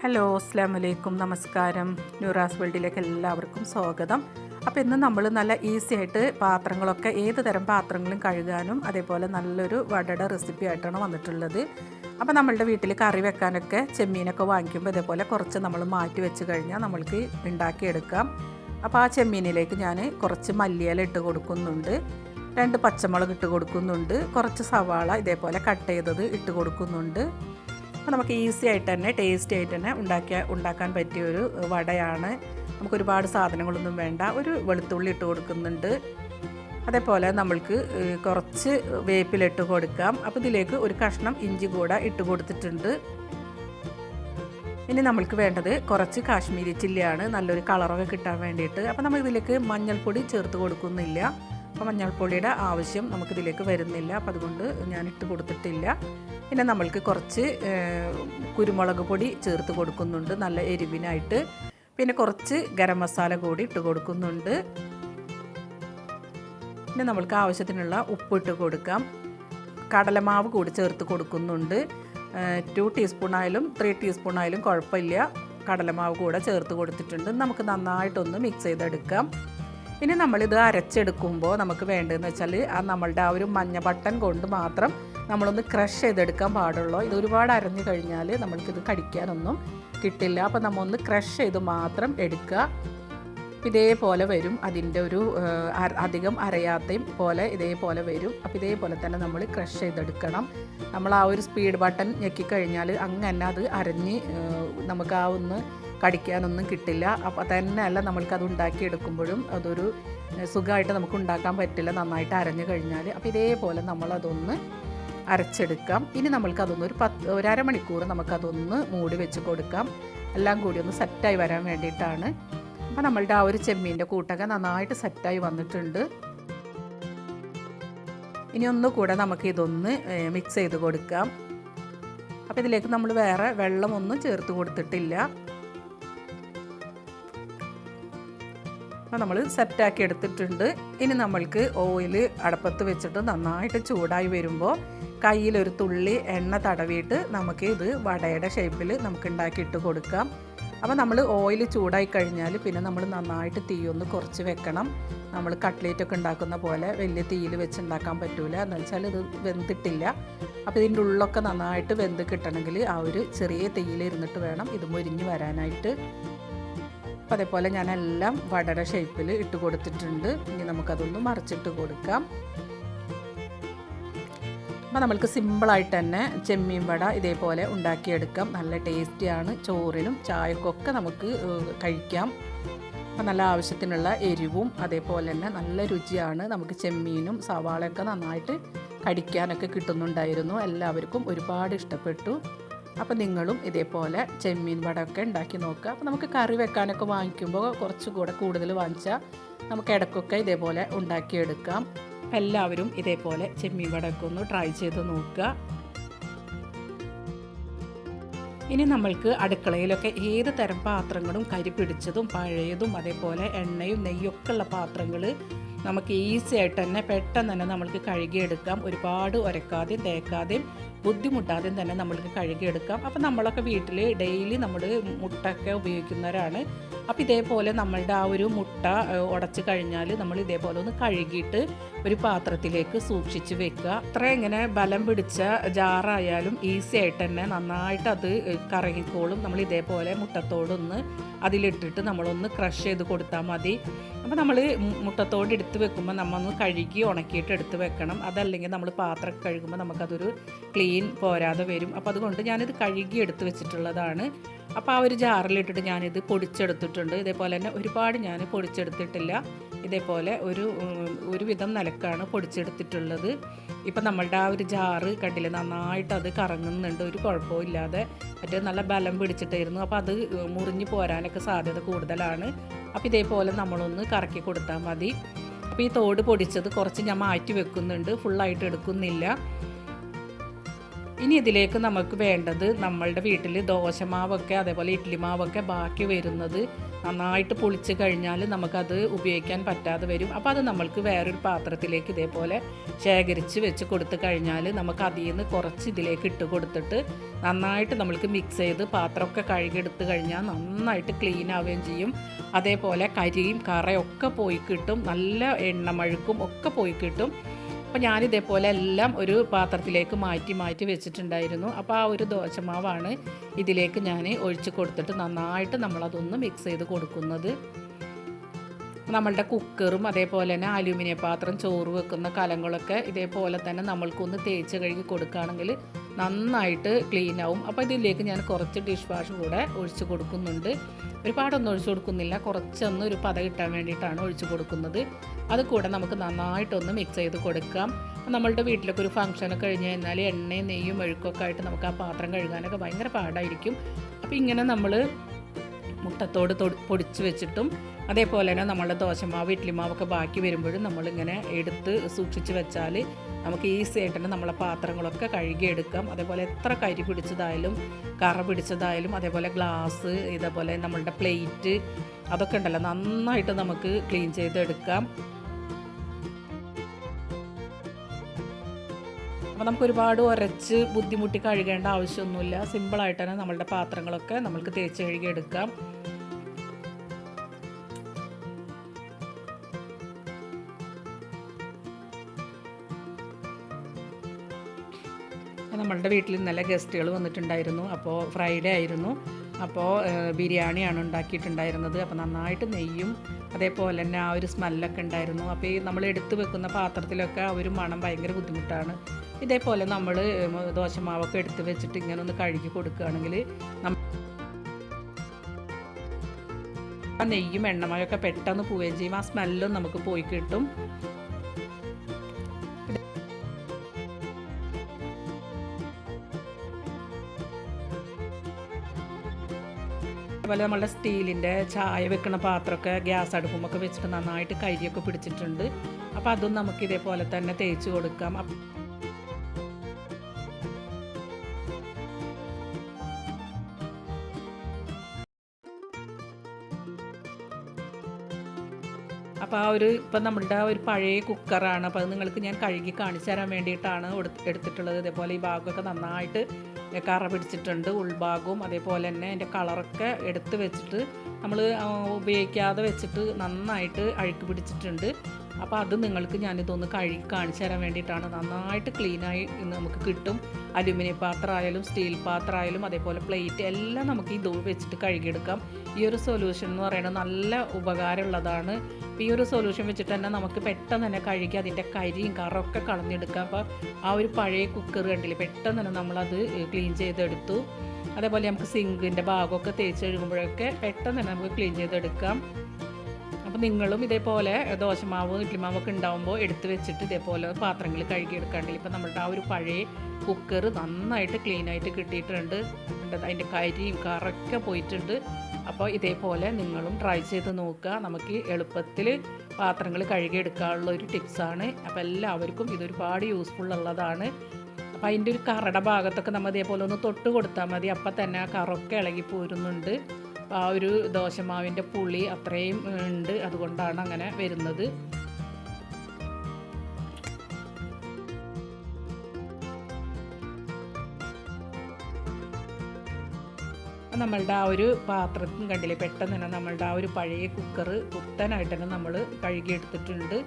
Hello അസ്സാം വലൈക്കും നമസ്കാരം. ന്യൂറാസ് വേൾഡിലേക്ക് എല്ലാവർക്കും സ്വാഗതം. അപ്പോൾ ഇന്ന് നമ്മൾ നല്ല ഈസി ആയിട്ട് പാത്രങ്ങളൊക്കെ ഏത് തരം പാത്രങ്ങളും കഴുകാനും അതേപോലെ നല്ലൊരു വടയുടെ റെസിപ്പി ആയിട്ടാണ് വന്നിട്ടുള്ളത്. അപ്പോൾ നമ്മളുടെ വീട്ടിൽ കറി വെക്കാനൊക്കെ ചെമ്മീനൊക്കെ വാങ്ങിക്കുമ്പോൾ ഇതേപോലെ കുറച്ച് നമ്മൾ മാറ്റി വെച്ച് കഴിഞ്ഞാൽ നമ്മൾക്ക് ഉണ്ടാക്കിയെടുക്കാം. അപ്പോൾ ആ ചെമ്മീനിലേക്ക് ഞാൻ കുറച്ച് മല്ലിയില ഇട്ട് കൊടുക്കുന്നുണ്ട്. രണ്ട് പച്ചമുളക് ഇട്ട് കൊടുക്കുന്നുണ്ട്. കുറച്ച് സവാള ഇതേപോലെ കട്ട് ചെയ്തത് ഇട്ട് കൊടുക്കുന്നുണ്ട്. അപ്പോൾ നമുക്ക് ഈസി ആയിട്ട് തന്നെ ടേസ്റ്റി ആയിട്ട് തന്നെ ഉണ്ടാക്കിയ ഉണ്ടാക്കാൻ പറ്റിയ ഒരു വടയാണ്. നമുക്ക് ഒരുപാട് സാധനങ്ങളൊന്നും വേണ്ട. ഒരു വെളുത്തുള്ളി ഇട്ട് കൊടുക്കുന്നുണ്ട്. അതേപോലെ നമ്മൾക്ക് കുറച്ച് വേപ്പിലിട്ട് കൊടുക്കാം. അപ്പോൾ ഇതിലേക്ക് ഒരു കഷ്ണം ഇഞ്ചി കൂടെ ഇട്ട് കൊടുത്തിട്ടുണ്ട്. ഇനി നമ്മൾക്ക് വേണ്ടത് കുറച്ച് കാശ്മീരി ചില്ലിയാണ്. നല്ലൊരു കളറൊക്കെ കിട്ടാൻ വേണ്ടിയിട്ട്. അപ്പോൾ നമ്മൾ ഇതിലേക്ക് മഞ്ഞൾപ്പൊടി ചേർത്ത് കൊടുക്കുന്നില്ല. അപ്പോൾ മഞ്ഞൾപ്പൊടിയുടെ ആവശ്യം നമുക്കിതിലേക്ക് വരുന്നില്ല. അപ്പം അതുകൊണ്ട് ഞാൻ ഇട്ട് കൊടുത്തിട്ടില്ല. പിന്നെ നമ്മൾക്ക് കുറച്ച് കുരുമുളക് പൊടി ചേർത്ത് കൊടുക്കുന്നുണ്ട്. നല്ല എരിവിനായിട്ട്. പിന്നെ കുറച്ച് ഗരം മസാല കൂടി ഇട്ട് കൊടുക്കുന്നുണ്ട്. പിന്നെ നമ്മൾക്ക് ആവശ്യത്തിനുള്ള ഉപ്പ് ഇട്ട് കൊടുക്കാം. കടലമാവ് കൂടി ചേർത്ത് കൊടുക്കുന്നുണ്ട്. ടു ടീസ്പൂൺ ആയാലും ത്രീ ടീസ്പൂൺ ആയാലും കുഴപ്പമില്ല. കടലമാവ് കൂടെ ചേർത്ത് കൊടുത്തിട്ടുണ്ട്. നമുക്ക് നന്നായിട്ടൊന്ന് മിക്സ് ചെയ്തെടുക്കാം. ഇനി നമ്മളിത് അരച്ചെടുക്കുമ്പോൾ നമുക്ക് വേണ്ടതെന്ന് വെച്ചാൽ ആ നമ്മളുടെ ആ ഒരു മഞ്ഞ ബട്ടൺ കൊണ്ട് മാത്രം നമ്മളൊന്ന് ക്രഷ് ചെയ്തെടുക്കാൻ പാടുള്ളൂ. ഇത് ഒരുപാട് അരഞ്ഞു കഴിഞ്ഞാൽ നമ്മൾക്കിത് കടിക്കാനൊന്നും കിട്ടില്ല. അപ്പോൾ നമ്മൾ ഒന്ന് ക്രഷ് ചെയ്ത് മാത്രം എടുക്കുക. ഇതേപോലെ വരും. അതിന്റെ ഒരു അധികം അരയാത്തയും പോലെ ഇതേപോലെ വരും. അപ്പോൾ ഇതേപോലെ തന്നെ നമ്മൾ ക്രഷ് ചെയ്തെടുക്കണം. നമ്മൾ ആ ഒരു സ്പീഡ് ബട്ടൺ ഞെക്കിക്കഴിഞ്ഞാൽ അങ്ങനെ അത് അരഞ്ഞ് നമുക്ക് ആ ഒന്ന് കടിക്കാനൊന്നും കിട്ടില്ല. അപ്പോൾ തന്നെയല്ല നമ്മൾക്കത് ഉണ്ടാക്കിയെടുക്കുമ്പോഴും അതൊരു സുഖമായിട്ട് നമുക്ക് ഉണ്ടാക്കാൻ പറ്റില്ല. നന്നായിട്ട് അരഞ്ഞു കഴിഞ്ഞാൽ അപ്പോൾ ഇതേപോലെ നമ്മളതൊന്ന് അരച്ചെടുക്കാം. ഇനി നമ്മൾക്കതൊന്ന് ഒരു പത്ത് ഒരു അരമണിക്കൂർ നമുക്കതൊന്ന് മൂടി വെച്ച് കൊടുക്കാം. എല്ലാം കൂടി ഒന്ന് സെറ്റായി വരാൻ വേണ്ടിയിട്ടാണ്. അപ്പോൾ നമ്മളുടെ ആ ഒരു ചെമ്മീന്റെ കൂട്ടൊക്കെ നന്നായിട്ട് സെറ്റായി വന്നിട്ടുണ്ട്. ഇനി ഒന്നുകൂടെ നമുക്ക് ഇതൊന്ന് മിക്സ് ചെയ്ത് കൊടുക്കാം. അപ്പോൾ ഇതിലേക്ക് നമ്മൾ വേറെ വെള്ളമൊന്നും ചേർത്ത് കൊടുത്തിട്ടില്ല. അപ്പോൾ നമ്മൾ സെറ്റാക്കി എടുത്തിട്ടുണ്ട്. ഇനി നമ്മൾക്ക് ഓയിൽ അടപ്പത്ത് വെച്ചിട്ട് നന്നായിട്ട് ചൂടായി വരുമ്പോൾ കയ്യിലൊരു തുള്ളി എണ്ണ തടവിയിട്ട് നമുക്ക് ഇത് വടയുടെ ഷേപ്പിൽ നമുക്ക് ഉണ്ടാക്കിയിട്ട് കൊടുക്കാം. അപ്പോൾ നമ്മൾ ഓയിൽ ചൂടായി കഴിഞ്ഞാൽ പിന്നെ നമ്മൾ നന്നായിട്ട് തീയൊന്ന് കുറച്ച് വെക്കണം. നമ്മൾ കട്ട്ലേറ്റൊക്കെ ഉണ്ടാക്കുന്ന പോലെ വലിയ തീയിൽ വെച്ച് ഉണ്ടാക്കാൻ എന്ന് വെച്ചാൽ ഇത് വെന്തിട്ടില്ല. അപ്പോൾ ഇതിന്റെ ഉള്ളൊക്കെ നന്നായിട്ട് വെന്ത് കിട്ടണമെങ്കിൽ ആ ഒരു ചെറിയ തീയിൽ ഇരുന്നിട്ട് വേണം ഇത് മുരിഞ്ഞ് വരാനായിട്ട്. അപ്പോൾ അതേപോലെ ഞാൻ എല്ലാം വടയുടെ ഷേപ്പിൽ ഇട്ട് കൊടുത്തിട്ടുണ്ട്. ഇനി നമുക്കതൊന്ന് മറിച്ചിട്ട് കൊടുക്കാം. അപ്പോൾ നമ്മൾക്ക് സിമ്പിളായിട്ട് തന്നെ ചെമ്മീൻ വട ഇതേപോലെ ഉണ്ടാക്കിയെടുക്കാം. നല്ല ടേസ്റ്റിയാണ് ചോറിനും ചായക്കൊക്കെ നമുക്ക് കഴിക്കാം. അപ്പോൾ നല്ല ആവശ്യത്തിനുള്ള എരിവും അതേപോലെ തന്നെ നല്ല രുചിയാണ്. നമുക്ക് ചെമ്മീനും സവാളയൊക്കെ നന്നായിട്ട് കടിക്കാനൊക്കെ കിട്ടുന്നുണ്ടായിരുന്നു. എല്ലാവർക്കും ഒരുപാട് ഇഷ്ടപ്പെട്ടു. അപ്പോൾ നിങ്ങളും ഇതേപോലെ ചെമ്മീൻ വടമൊക്കെ ഉണ്ടാക്കി നോക്കുക. അപ്പോൾ നമുക്ക് കറി വെക്കാനൊക്കെ വാങ്ങിക്കുമ്പോൾ കുറച്ചുകൂടെ കൂടുതൽ വാങ്ങിച്ചാൽ നമുക്ക് ഇടക്കൊക്കെ ഇതേപോലെ ഉണ്ടാക്കിയെടുക്കാം. എല്ലാവരും ഇതേപോലെ ചെമ്മീൻ വടമൊക്കെ ഒന്ന് ട്രൈ ചെയ്ത് നോക്കുക. ഇനി നമ്മൾക്ക് അടുക്കളയിലൊക്കെ ഏത് തരം പാത്രങ്ങളും കരി പിടിച്ചതും പഴയതും അതേപോലെ എണ്ണയും നെയ്യൊക്കെ ഉള്ള പാത്രങ്ങൾ നമുക്ക് ഈസി ആയിട്ട് തന്നെ പെട്ടെന്ന് തന്നെ നമ്മൾക്ക് കഴുകിയെടുക്കാം. ഒരുപാട് ഉരക്കാതെയും തേക്കാതെയും ബുദ്ധിമുട്ടാതെയും തന്നെ നമ്മൾക്ക് കഴുകിയെടുക്കാം. അപ്പോൾ നമ്മളൊക്കെ വീട്ടിൽ ഡെയിലി നമ്മൾ മുട്ടൊക്കെ ഉപയോഗിക്കുന്നവരാണ്. അപ്പോൾ ഇതേപോലെ നമ്മളുടെ ആ ഒരു മുട്ട ഉടച്ച് കഴിഞ്ഞാൽ നമ്മൾ ഇതേപോലെ ഒന്ന് കഴുകിയിട്ട് ഒരു പാത്രത്തിലേക്ക് സൂക്ഷിച്ച് വെക്കുക. അത്ര ഇങ്ങനെ ബലം പിടിച്ച ജാറായാലും ഈസി ആയിട്ട് തന്നെ നന്നായിട്ട് അത് കറങ്ങിക്കോളും. നമ്മൾ ഇതേപോലെ മുട്ടത്തോടൊന്ന് അതിലിട്ടിട്ട് നമ്മളൊന്ന് ക്രഷ് ചെയ്ത് കൊടുത്താൽ മതി. അപ്പോൾ നമ്മൾ മുട്ടത്തോട് എടുത്ത് വെക്കുമ്പോൾ നമ്മളൊന്ന് കഴുകി ഉണക്കിയിട്ട് എടുത്ത് വെക്കണം. അതല്ലെങ്കിൽ നമ്മൾ പാത്രം കഴുകുമ്പോൾ നമുക്കതൊരു ക്ലീൻ പോരാതെ വരും. അപ്പോൾ അതുകൊണ്ട് ഞാനിത് കഴുകി എടുത്ത് വെച്ചിട്ടുള്ളതാണ്. അപ്പോൾ ആ ഒരു ജാറിലിട്ടിട്ട് ഞാനിത് പൊടിച്ചെടുത്തിട്ടുണ്ട്. ഇതേപോലെ തന്നെ ഒരുപാട് ഞാൻ പൊടിച്ചെടുത്തിട്ടില്ല. ഇതേപോലെ ഒരു ഒരുവിധം നിലക്കാണ് പൊടിച്ചെടുത്തിട്ടുള്ളത്. ഇപ്പം നമ്മളുടെ ആ ഒരു ജാറ് കണ്ടില്ലേ നന്നായിട്ട് അത് കറങ്ങുന്നുണ്ട്. ഒരു കുഴപ്പവും ഇല്ലാതെ. മറ്റേ നല്ല ബലം പിടിച്ചിട്ടായിരുന്നു. അപ്പോൾ അത് മുറിഞ്ഞു പോരാനൊക്കെ സാധ്യത കൂടുതലാണ്. അപ്പോൾ ഇതേപോലെ നമ്മളൊന്ന് കറക്കി കൊടുത്താൽ മതി. അപ്പോൾ ഈ തോട് പൊടിച്ചത് കുറച്ച് ഞാൻ മാറ്റി വെക്കുന്നുണ്ട്. ഫുള്ളായിട്ട് എടുക്കുന്നില്ല. ഇനി ഇതിലേക്ക് നമുക്ക് വേണ്ടത് നമ്മളുടെ വീട്ടിൽ ദോശമാവൊക്കെ അതേപോലെ ഇഡ്ലി മാവൊക്കെ ബാക്കി വരുന്നത് നന്നായിട്ട് പൊളിച്ച് കഴിഞ്ഞാൽ നമുക്കത് ഉപയോഗിക്കാൻ പറ്റാതെ വരും. അപ്പോൾ അത് നമ്മൾക്ക് വേറൊരു പാത്രത്തിലേക്ക് ഇതേപോലെ ശേഖരിച്ച് വെച്ച് കൊടുത്തു കഴിഞ്ഞാൽ നമുക്ക് അതിൽ നിന്ന് കുറച്ച് ഇതിലേക്ക് ഇട്ട് കൊടുത്തിട്ട് നന്നായിട്ട് നമ്മൾക്ക് മിക്സ് ചെയ്ത് പാത്രമൊക്കെ കഴുകിയെടുത്ത് കഴിഞ്ഞാൽ നന്നായിട്ട് ക്ലീൻ ആവുകയും ചെയ്യും. അതേപോലെ കരിയും കറയൊക്കെ പോയി കിട്ടും. നല്ല എണ്ണമഴുക്കും ഒക്കെ പോയി കിട്ടും. അപ്പോൾ ഞാനിതേപോലെ എല്ലാം ഒരു പാത്രത്തിലേക്ക് മാറ്റി മാറ്റി വെച്ചിട്ടുണ്ടായിരുന്നു. അപ്പോൾ ആ ഒരു ദോശമാവാണ് ഇതിലേക്ക് ഞാൻ ഒഴിച്ച് കൊടുത്തിട്ട് നന്നായിട്ട് നമ്മളതൊന്ന് മിക്സ് ചെയ്ത് കൊടുക്കുന്നത്. നമ്മളുടെ കുക്കറും അതേപോലെ തന്നെ അലൂമിനിയം പാത്രം ചോറ് വെക്കുന്ന കലങ്ങളൊക്കെ ഇതേപോലെ തന്നെ നമ്മൾക്കൊന്ന് തേച്ച് കഴുകി കൊടുക്കുകയാണെങ്കിൽ നന്നായിട്ട് ക്ലീൻ ആവും. അപ്പോൾ ഇതിലേക്ക് ഞാൻ കുറച്ച് ഡിഷ് വാഷ് കൂടെ ഒഴിച്ച് കൊടുക്കുന്നുണ്ട്. ഒരുപാടൊന്നും ഒഴിച്ചു കൊടുക്കുന്നില്ല. കുറച്ചൊന്ന് ഒരു പത കിട്ടാൻ വേണ്ടിയിട്ടാണ് ഒഴിച്ച് കൊടുക്കുന്നത്. അത് കൂടെ നമുക്ക് നന്നായിട്ടൊന്ന് മിക്സ് ചെയ്ത് കൊടുക്കാം. നമ്മളുടെ വീട്ടിലൊക്കെ ഒരു ഫംഗ്ഷനൊക്കെ കഴിഞ്ഞ് കഴിഞ്ഞാൽ എണ്ണയും നെയ്യും ഒഴുക്കൊക്കെ ആയിട്ട് നമുക്ക് ആ പാത്രം കഴുകാനൊക്കെ ഭയങ്കര പാടായിരിക്കും. അപ്പോൾ ഇങ്ങനെ നമ്മൾ മുട്ടത്തോട് പൊടിച്ച് വെച്ചിട്ടും അതേപോലെ തന്നെ നമ്മളുടെ ദോശമാവ് ഇഡ്ലിമാവൊക്കെ ബാക്കി വരുമ്പോഴും നമ്മളിങ്ങനെ എടുത്ത് സൂക്ഷിച്ച് വെച്ചാൽ നമുക്ക് ഈസി ആയിട്ട് തന്നെ നമ്മളെ പാത്രങ്ങളൊക്കെ കഴുകിയെടുക്കാം അതേപോലെ എത്ര കരി പിടിച്ചതായാലും കറ പിടിച്ചതായാലും അതേപോലെ ഗ്ലാസ് ഇതേപോലെ നമ്മളുടെ പ്ലേറ്റ് അതൊക്കെ ഉണ്ടല്ലോ നന്നായിട്ട് നമുക്ക് ക്ലീൻ ചെയ്തെടുക്കാം. അപ്പോൾ നമുക്ക് ഒരുപാട് ഉരച്ച് ബുദ്ധിമുട്ടി കഴുകേണ്ട ആവശ്യമൊന്നുമില്ല. സിമ്പിളായിട്ട് തന്നെ നമ്മളുടെ പാത്രങ്ങളൊക്കെ നമുക്ക് തേച്ച് കഴുകിയെടുക്കാം. നമ്മളുടെ വീട്ടിൽ നല്ല ഗസ്റ്റുകൾ വന്നിട്ടുണ്ടായിരുന്നു. അപ്പോൾ ഫ്രൈഡേ ആയിരുന്നു. അപ്പോൾ ബിരിയാണിയാണ് ഉണ്ടാക്കിയിട്ടുണ്ടായിരുന്നത്. അപ്പോൾ നന്നായിട്ട് നെയ്യും അതേപോലെ തന്നെ ആ ഒരു സ്മെല്ലൊക്കെ ഉണ്ടായിരുന്നു. അപ്പോൾ ഈ നമ്മൾ എടുത്തു വെക്കുന്ന പാത്രത്തിലൊക്കെ ആ ഒരു മണം ഭയങ്കര ബുദ്ധിമുട്ടാണ്. ഇതേപോലെ നമ്മൾ ദോശമാവൊക്കെ എടുത്ത് വെച്ചിട്ട് ഇങ്ങനെ ഒന്ന് കഴുകി കൊടുക്കുകയാണെങ്കിൽ ആ നെയ്യും എണ്ണമയൊക്കെ പെട്ടെന്ന് പോവുകയും ചെയ്യും. ആ സ്മെല്ലും നമുക്ക് പോയി കിട്ടും. അതുപോലെ നമ്മളുടെ സ്റ്റീലിന്റെ ചായ വെക്കുന്ന പാത്രമൊക്കെ ഗ്യാസ് അടുപ്പുമൊക്കെ വെച്ചിട്ട് നന്നായിട്ട് കരിയൊക്കെ പിടിച്ചിട്ടുണ്ട്. അപ്പോൾ അതും നമുക്ക് ഇതേപോലെ തന്നെ തേച്ച് കൊടുക്കാം. ഒരു ഇപ്പം നമ്മളുടെ ഒരു പഴയ കുക്കറാണ്. അപ്പോൾ അത് നിങ്ങൾക്ക് ഞാൻ കഴുകി കാണിച്ചു തരാൻ വേണ്ടിയിട്ടാണ് എടുത്തിട്ടുള്ളത്. ഇതേപോലെ ഈ ഭാഗമൊക്കെ നന്നായിട്ട് കറ പിടിച്ചിട്ടുണ്ട്. ഉൾഭാഗവും അതേപോലെ തന്നെ അതിന്റെ കളറൊക്കെ എടുത്ത് വെച്ചിട്ട് നമ്മൾ ഉപയോഗിക്കാതെ വെച്ചിട്ട് നന്നായിട്ട് അഴുക്ക് പിടിച്ചിട്ടുണ്ട്. അപ്പോൾ അത് നിങ്ങൾക്ക് ഞാനിതൊന്ന് കഴുകി കാണിച്ചു തരാൻ വേണ്ടിയിട്ടാണ്. നന്നായിട്ട് ക്ലീനായി നമുക്ക് കിട്ടും. അലുമിനിയം പാത്രമായാലും സ്റ്റീൽ പാത്രമായാലും അതേപോലെ പ്ലേറ്റ് എല്ലാം നമുക്ക് ഇത് വെച്ചിട്ട് കഴുകിയെടുക്കാം. ഈ ഒരു സൊല്യൂഷൻ എന്ന് പറയുന്നത് നല്ല ഉപകാരമുള്ളതാണ്. ഈ ഒരു സൊല്യൂഷൻ വെച്ചിട്ട് തന്നെ നമുക്ക് പെട്ടെന്ന് തന്നെ കഴുകി അതിന്റെ കരിയും കറൊക്കെ കളഞ്ഞെടുക്കാം. അപ്പോൾ ആ ഒരു പഴയ കുക്കർ കണ്ടില്ലേ പെട്ടെന്ന് തന്നെ നമ്മളത് ക്ലീൻ ചെയ്തെടുത്തു. അതേപോലെ നമുക്ക് സിങ്കിന്റെ ഭാഗമൊക്കെ തേച്ച് കഴുകുമ്പോഴൊക്കെ പെട്ടെന്ന് തന്നെ നമുക്ക് ക്ലീൻ ചെയ്തെടുക്കാം. അപ്പോൾ നിങ്ങളും ഇതേപോലെ ദോശമാവ് ഇഡ്ലിമാവൊക്കെ ഉണ്ടാകുമ്പോൾ എടുത്ത് വെച്ചിട്ട് ഇതേപോലെ പാത്രങ്ങൾ കഴുകിയെടുക്കാണ്ട്. ഇപ്പം നമ്മളുടെ ആ ഒരു പഴയ കുക്കർ നന്നായിട്ട് ക്ലീൻ ആയിട്ട് കിട്ടിയിട്ടുണ്ട്. അതിന്റെ കരിയും കറൊക്കെ പോയിട്ടുണ്ട്. അപ്പോൾ ഇതേപോലെ നിങ്ങളും ട്രൈ ചെയ്ത് നോക്കുക. നമുക്ക് എളുപ്പത്തിൽ പാത്രങ്ങൾ കഴുകിയെടുക്കാനുള്ള ഒരു ടിപ്സാണ് അപ്പോൾ എല്ലാവർക്കും ഇതൊരുപാട് യൂസ്ഫുൾ ഉള്ളതാണ്. അപ്പോൾ അതിന്റെ ഒരു കറട ഭാഗത്തൊക്കെ നമ്മൾ ഇതേപോലെ ഒന്ന് തൊട്ട് കൊടുത്താൽ മതി. അപ്പം തന്നെ ആ കറൊക്കെ ഇളകി പോരുന്നുണ്ട്. അപ്പോൾ ആ ഒരു ദോശമാവിന്റെ പുളി അത്രയും ഉണ്ട്. അതുകൊണ്ടാണ് അങ്ങനെ വരുന്നത്. നമ്മളുടെ ആ ഒരു പാത്രത്തും കണ്ടില്ലേ പെട്ടെന്ന് തന്നെ നമ്മളുടെ ആ ഒരു പഴയ കുക്കർ കുത്തനായിട്ട് തന്നെ നമ്മൾ കഴുകിയെടുത്തിട്ടുണ്ട്.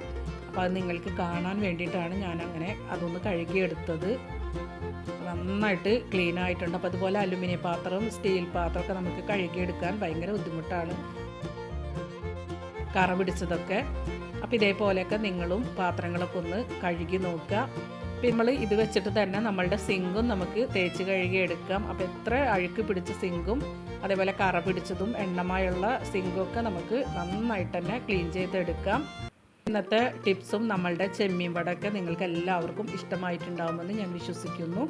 അപ്പോൾ അത് നിങ്ങൾക്ക് കാണാൻ വേണ്ടിയിട്ടാണ് ഞാൻ അങ്ങനെ അതൊന്ന് കഴുകിയെടുത്തത്. നന്നായിട്ട് ക്ലീൻ ആയിട്ടുണ്ട്. അപ്പോൾ അതുപോലെ അലുമിനിയം പാത്രവും സ്റ്റീൽ പാത്രമൊക്കെ നമുക്ക് കഴുകിയെടുക്കാൻ ഭയങ്കര ബുദ്ധിമുട്ടാണ്. കറ പിടിച്ചതൊക്കെ. അപ്പോൾ ഇതേപോലെയൊക്കെ നിങ്ങളും പാത്രങ്ങളൊക്കെ ഒന്ന് കഴുകി നോക്കുക. അപ്പം നമ്മൾ ഇത് വെച്ചിട്ട് തന്നെ നമ്മളുടെ സിങ്കും നമുക്ക് തേച്ച് കഴുകി എടുക്കാം അപ്പോൾ എത്ര അഴുക്ക് പിടിച്ച സിങ്കും അതേപോലെ കറ പിടിച്ചതും എണ്ണമായുള്ള സിങ്കൊക്കെ നമുക്ക് നന്നായിട്ട് തന്നെ ക്ലീൻ ചെയ്തെടുക്കാം. ഇന്നത്തെ ടിപ്സും നമ്മളുടെ ചെമ്മീൻ വടയൊക്കെ നിങ്ങൾക്ക് എല്ലാവർക്കും ഇഷ്ടമായിട്ടുണ്ടാകുമെന്ന് ഞാൻ വിശ്വസിക്കുന്നു.